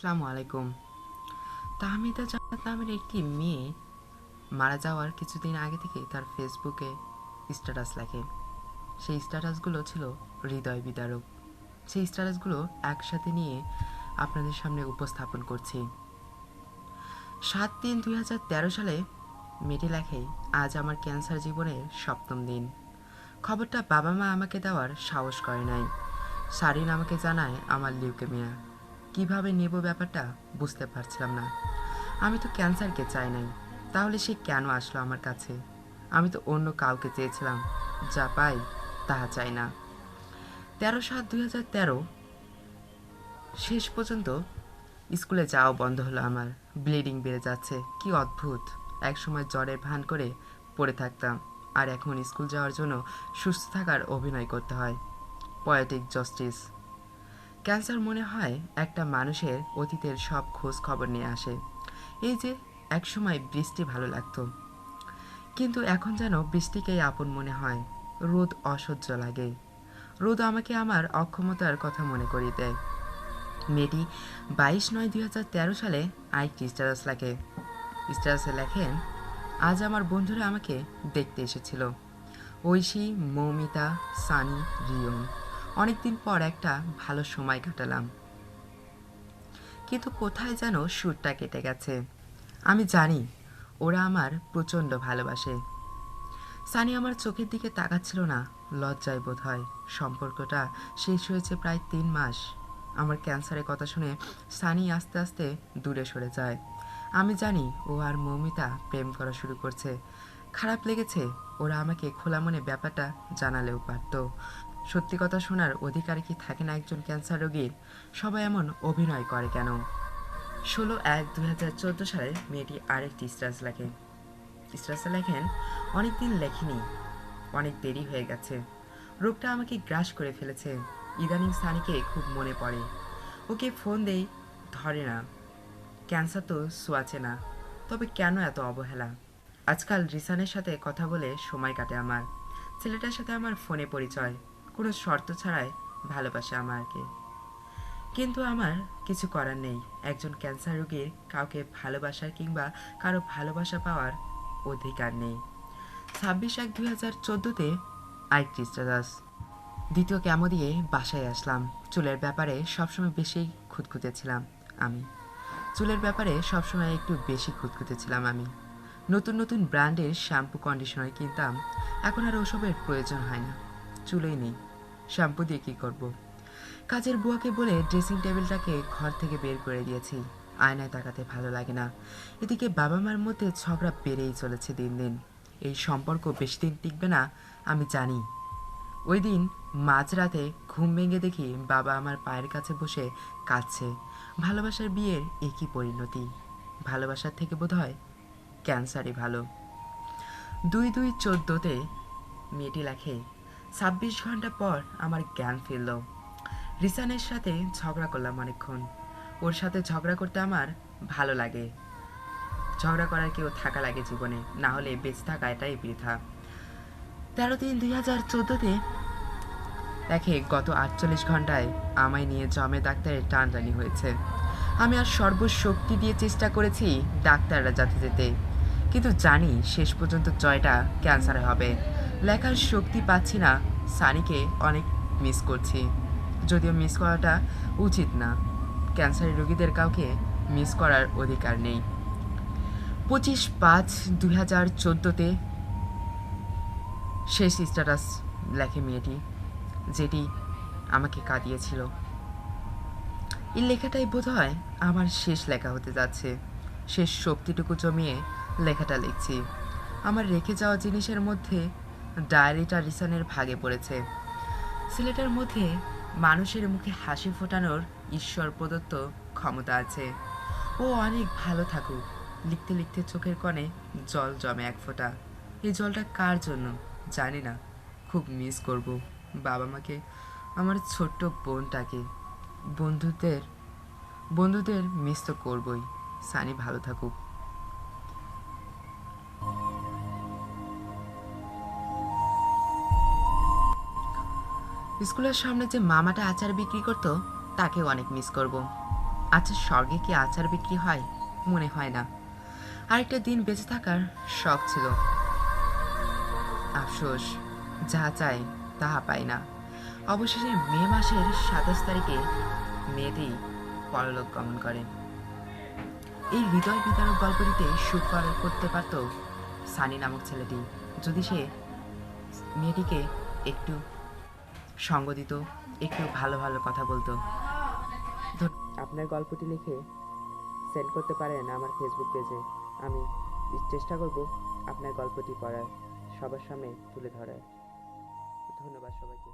আসসালামু আলাইকুম। তাহমিদা জান্নাত নামের একটি মেয়ে মারা যাওয়ার কিছুদিন আগে থেকে তার ফেসবুকে স্ট্যাটাস লেখে। সেই স্ট্যাটাসগুলো ছিল হৃদয় বিদারক। সেই স্ট্যাটাসগুলো একসাথে নিয়ে আপনাদের সামনে উপস্থাপন করছি। সাত তিন দুই হাজার তেরো সালে মেয়েটি লেখে, আজ আমার ক্যান্সার জীবনের সপ্তম দিন। খবরটা বাবা মা আমাকে দেওয়ার সাহস করে নাই। সারিন আমাকে জানায় আমার লিউকেমিয়া কীভাবে নেব ব্যাপারটা বুঝতে পারছিলাম না। আমি তো ক্যান্সারকে চাই নাই। তাহলে সে কেন আসলো আমার কাছে? আমি তো অন্য কাউকে চেয়েছিলাম। যা পাই তাহা চাই না। তেরো সাত দুই হাজার তেরো শেষ পর্যন্ত স্কুলে যাওয়া বন্ধ হলো আমার। ব্লিডিং বেড়ে যাচ্ছে। কি অদ্ভুত। একসময় জ্বরের ভান করে পড়ে থাকতাম। আর এখন স্কুল যাওয়ার জন্য সুস্থ থাকার অভিনয় করতে হয়। পয়েটিক জাস্টিস ক্যান্সার মনে হয় একটা মানুষের অতীতের সব খোঁজ খবর নিয়ে আসে। এই যে একসময় বৃষ্টি ভালো লাগতো। কিন্তু এখন যেন বৃষ্টিকেই আপন মনে হয়। রোদ অসহ্য লাগে। রোদ আমাকে আমার অক্ষমতার কথা মনে করিয়ে দেয়। মেয়েটি বাইশ নয় দুই হাজার তেরো সালে আরেকটি স্ট্যাটাস লেখে। স্ট্যাটাসে লেখেন, আজ আমার বন্ধুরা আমাকে দেখতে এসেছিল। ঐশী, মৌমিতা, সানি, রিয়ন। অনেকদিন পর একটা ভালো সময় কাটালাম। কিন্তু কোথায় যেন সুরটা কেটে গেছে। আমি জানি, ওরা আমার প্রচণ্ড ভালোবাসে। সানি আমার চোখের দিকে তাকাচ্ছিল না, লজ্জায় বোধ হয় সম্পর্কটা শেষ হয়েছে প্রায় তিন মাস। আমার ক্যান্সারের কথা শুনে সানি আস্তে আস্তে দূরে সরে যায়। আমি জানি ও আর মৌমিতা প্রেম করা শুরু করছে। খারাপ লেগেছে, ওরা আমাকে খোলা মনে ব্যাপারটা জানালেও পারত। সত্যি কথা শোনার অধিকার কি থাকে না একজন ক্যান্সার রোগীর? সবাই এমন অভিনয় করে কেন? ষোলো এক দুই হাজার চোদ্দ সালে মেয়েটি আরেকটি স্ট্রাস লেখে। স্ট্যাটাসে লেখেন অনেক দিন লেখিনি। অনেক দেরি হয়ে গেছে। রোগটা আমাকে গ্রাস করে ফেলেছে। ইদানিং সানিকে খুব মনে পড়ে। ওকে ফোন দেই, ধরে না। ক্যান্সার তো সোয়াছে না। তবে কেন এত অবহেলা? আজকাল রিসানের সাথে কথা বলে সময় কাটে আমার। ছেলেটার সাথে আমার ফোনে পরিচয়। কোনো শর্ত ছাড়াই ভালোবাসে আমাকে। কিন্তু আমার কিছু করার নেই। একজন ক্যান্সার রোগীর কাউকে ভালোবাসার কিংবা কারও ভালোবাসা পাওয়ার অধিকার নেই। ছাব্বিশ এক দুই হাজার চোদ্দোতে আরেকটি স্ট্যাটাস দ্বিতীয় ক্যামো দিয়ে বাসায় আসলাম। চুলের ব্যাপারে সবসময় বেশি খুঁতখুঁতে ছিলাম আমি। চুলের ব্যাপারে সবসময় একটু বেশি খুঁতখুঁতে ছিলাম আমি। নতুন নতুন ব্র্যান্ডের শ্যাম্পু, কন্ডিশনার কিনতাম। এখন আর ওসবের প্রয়োজন হয় না। চুলেই নেই। শ্যাম্পু দিয়ে কী করব। কাজের বুয়াকে বলে ড্রেসিং টেবিলটাকে ঘর থেকে বের করে দিয়েছি। আয়নায় তাকাতে ভালো লাগে না। এদিকে বাবা মার মধ্যে ঝগড়া বেড়েই চলেছে দিন দিন। এই সম্পর্ক বেশি দিন টিকবে না, আমি জানি। ওই দিন মাঝরাতে ঘুম ভেঙে দেখি বাবা আমার পায়ের কাছে বসে কাঁদছে। ভালোবাসার বিয়ের একই পরিণতি। ভালোবাসার থেকে বোধ হয় ক্যান্সারই ভালো। দুই দুই চোদ্দোতে মেয়েটি লেখে ছাব্বিশ ঘণ্টা পর আমার জ্ঞান ফিরল। রিসানের সাথে ঝগড়া করলাম অনেকক্ষণ। ওর সাথে ঝগড়া করতে আমার ভালো লাগে। ঝগড়া করার কেউ থাকা লাগে জীবনে, না হলে বেঁচে থাকা এটাই বৃথা। তেরো তিন দুই হাজার চোদ্দোতে দেখে গত আটচল্লিশ ঘন্টায় আমায় নিয়ে জমে ডাক্তারের টানটানি হয়েছে। আমি আর সর্বশক্তি দিয়ে চেষ্টা করেছি ডাক্তাররা যাতে যেতে। কিন্তু জানি শেষ পর্যন্ত জয়টা ক্যান্সারে হবে। লেখার শক্তি পাচ্ছি না। সানিকে অনেক মিস করছি। যদিও মিস করাটা উচিত না। ক্যান্সারের রোগীদের কাউকে মিস করার অধিকার নেই। পঁচিশ পাঁচ দুই হাজার চোদ্দোতে শেষ স্ট্যাটাস লেখে মেয়েটি, যেটি আমাকে কাঁদিয়েছিল। এই লেখাটাই বোধ হয় আমার শেষ লেখা হতে যাচ্ছে। শেষ শক্তিটুকু জমিয়ে লেখাটা লিখছি। আমার রেখে যাওয়া জিনিসের মধ্যে ডায়েরিটা রিসানের ভাগে পড়েছে। ছেলেটার মধ্যে মানুষের মুখে হাসি ফোটানোর ঈশ্বর প্রদত্ত ক্ষমতা আছে। ও অনেক ভালো থাকুক। লিখতে লিখতে চোখের কণে জল জমে এক ফোঁটা। এই জলটা কার জন্য? জানি না। খুব মিস করব। বাবা মাকে, আমার ছোট্ট বোনটাকে। বন্ধুদের বন্ধুদের মিস তো করবই। সানি ভালো থাকুক। স্কুলের সামনে যে মামাটা আচার বিক্রি করতো, তাকেও অনেক মিস করব। আচ্ছা স্বর্গে কি আচার বিক্রি হয়? মনে হয় না। আরেকটা দিন বেঁচে থাকার শখ ছিল। আফসোস, যা চায় তাহা পাই না। অবশেষে মে মাসের সাতাশ তারিখে মেয়েটি পরলোক গমন করে। এই হৃদয় বিতারক গল্পটিতে সুখ কর- করতে পারত সানি নামক ছেলেটি। যদি সে মেয়েটিকে একটু সঙ্গ দিত, একটু ভালো ভালো কথা বলতো। আপনার গল্পটি লিখে সেন্ড করতে পারেন আমার ফেসবুক পেজে আমি চেষ্টা করব আপনার গল্পটি পড়ার, সবার সামনে তুলে ধরার। ধন্যবাদ সবাইকে।